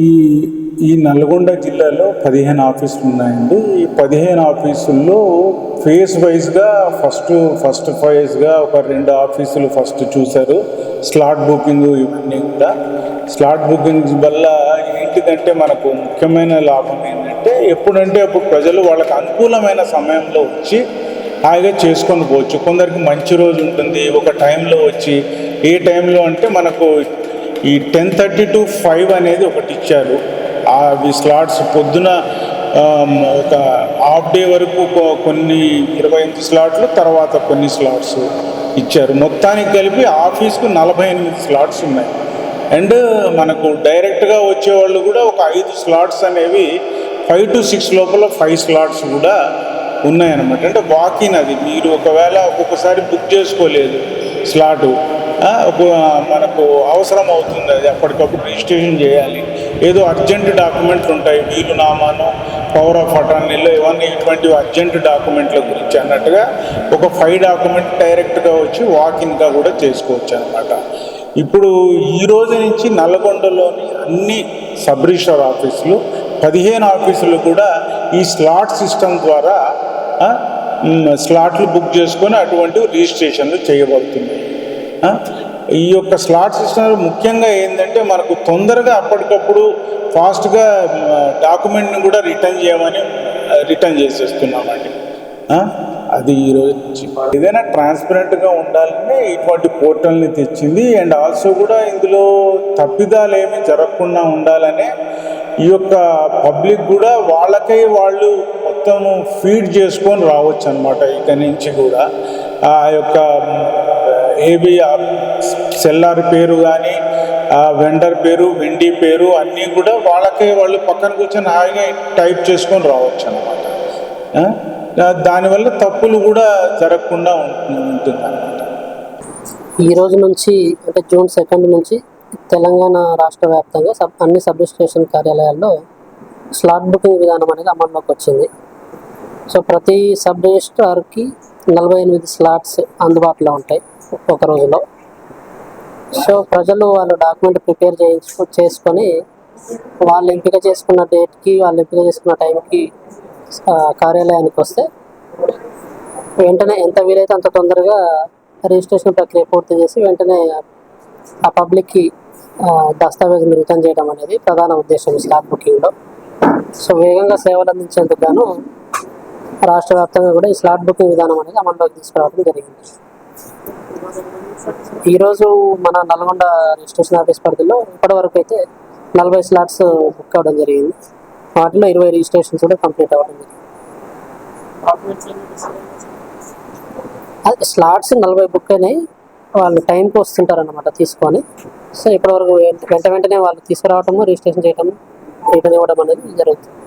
ఈ ఈ నల్గొండ జిల్లాలో పదిహేను ఆఫీసులు ఉన్నాయండి. ఈ పదిహేను ఆఫీసుల్లో ఫేస్ వైజ్గా ఫస్ట్ ఫస్ట్ ఫేజ్గా ఒక రెండు ఆఫీసులు ఫస్ట్ చూశారు. స్లాట్ బుకింగ్ ఇవన్నీ కూడా. స్లాట్ బుకింగ్ వల్ల ఏంటిదంటే మనకు ముఖ్యమైన లాభం ఏంటంటే ఎప్పుడంటే అప్పుడు ప్రజలు వాళ్ళకి అనుకూలమైన సమయంలో వచ్చి హాయిగా చేసుకొని పోవచ్చు. కొందరికి మంచి రోజు ఉంటుంది. ఒక టైంలో వచ్చి ఏ టైంలో అంటే మనకు ఈ టెన్ థర్టీ టు ఫైవ్ అనేది ఒకటి ఇచ్చారు. అవి స్లాట్స్ పొద్దున ఒక హాఫ్ డే వరకు కొన్ని ఇరవై ఎనిమిది స్లాట్లు తర్వాత కొన్ని స్లాట్స్ ఇచ్చారు. మొత్తానికి కలిపి ఆఫీస్కు నలభై ఎనిమిది స్లాట్స్ ఉన్నాయి. అండ్ మనకు డైరెక్ట్గా వచ్చేవాళ్ళు కూడా ఒక ఐదు స్లాట్స్ అనేవి ఫైవ్ టు సిక్స్ లోపల ఫైవ్ స్లాట్స్ కూడా ఉన్నాయన్నమాట. అంటే వాకిన్ అది. మీరు ఒకవేళ ఒక్కొక్కసారి బుక్ చేసుకోలేదు స్లాటు మనకు అవసరం అవుతుంది అది అప్పటికప్పుడు రిజిస్ట్రేషన్ చేయాలి. ఏదో అర్జెంట్ డాక్యుమెంట్లు ఉంటాయి వీలునామాను పవర్ ఆఫ్ అటార్నీలో ఇవన్నీ ఇటువంటి అర్జెంట్ డాక్యుమెంట్ల గురించి అన్నట్టుగా ఒక ఫైవ్ డాక్యుమెంట్ డైరెక్ట్గా వచ్చి వాకిన్గా కూడా చేసుకోవచ్చు అనమాట ఇప్పుడు ఈ రోజు నుంచి నల్గొండలోని అన్ని సబ్ రిజిస్టర్ ఆఫీసులు పదిహేను ఆఫీసులు కూడా ఈ స్లాట్ సిస్టమ్ ద్వారా స్లాట్లు బుక్ చేసుకొని అటువంటి రిజిస్ట్రేషన్లు చేయబడుతున్నాయి. ఈ యొక్క స్లాట్ సిస్టమ్ ముఖ్యంగా ఏంటంటే మనకు తొందరగా అప్పటికప్పుడు ఫాస్ట్గా డాక్యుమెంట్ని కూడా రిటర్న్ చేయమని రిటర్న్ చేసేస్తున్నామండి. అది ఈరోజు నుంచి ఏదైనా ట్రాన్స్పరెంట్గా ఉండాలని ఇటువంటి పోర్టల్ని తెచ్చింది. అండ్ ఆల్సో కూడా ఇందులో తప్పిదాలు ఏమి జరగకుండా ఉండాలనే ఈ యొక్క పబ్లిక్ కూడా వాళ్ళకై వాళ్ళు మొత్తము ఫీడ్ చేసుకొని రావచ్చు అనమాట ఇక నుంచి కూడా. ఆ యొక్క ఏవి సెల్లార్ పేరు కానీ ఆ వెండర్ పేరు వెండి పేరు అన్నీ కూడా వాళ్ళకే వాళ్ళు పక్కన కూర్చొని హాయిగా టైప్ చేసుకొని రావచ్చు అనమాట దానివల్ల తప్పులు కూడా జరగకుండా ఉంటుంది అనమాట ఈ రోజు నుంచి అంటే జూన్ సెకండ్ నుంచి తెలంగాణ రాష్ట్ర వ్యాప్తంగా సబ్ అన్ని సబ్ రిజిస్ట్రేషన్ కార్యాలయాల్లో స్లాట్ బుకింగ్ విధానం అనేది అమల్లోకి వచ్చింది. సో ప్రతి సబ్ రిజిస్ట్రార్కి నలభై ఎనిమిది స్లాట్స్ అందుబాటులో ఉంటాయి ఒక రోజులో. సో ప్రజలు వాళ్ళు డాక్యుమెంట్ ప్రిపేర్ చేయించు చేసుకొని వాళ్ళు ఎంపిక చేసుకున్న డేట్కి వాళ్ళు ఎంపిక చేసుకున్న టైంకి కార్యాలయానికి వస్తే వెంటనే ఎంత వీలైతే అంత తొందరగా రిజిస్ట్రేషన్ ప్రక్రియ పూర్తి చేసి వెంటనే ఆ పబ్లిక్కి దస్తావేజులు రిటర్న్ చేయడం అనేది ప్రధాన ఉద్దేశం స్లాట్ బుకింగ్లో. సో వేగంగా సేవలు అందించేందుకు గాను రాష్ట్ర వ్యాప్తంగా కూడా ఈ స్లాట్ బుకింగ్ విధానం అనేది అమల్లోకి తీసుకురావడం జరిగింది. ఈరోజు మన నల్గొండ రిజిస్ట్రేషన్ ఆఫీస్ పరిధిలో ఇప్పటివరకు అయితే నలభై స్లాట్స్ బుక్ అవ్వడం జరిగింది. వాటిలో ఇరవై రిజిస్ట్రేషన్స్ కూడా కంప్లీట్ అవ్వడం జరిగింది. స్లాట్స్ నలభై బుక్ అయినాయి వాళ్ళు టైంకి వస్తుంటారు అనమాట తీసుకొని. సో ఇప్పటివరకు వెంట వెంట వెంటనే వాళ్ళు తీసుకురావటము రిజిస్ట్రేషన్ చేయటము రిటర్న్ ఇవ్వడం అనేది జరుగుతుంది.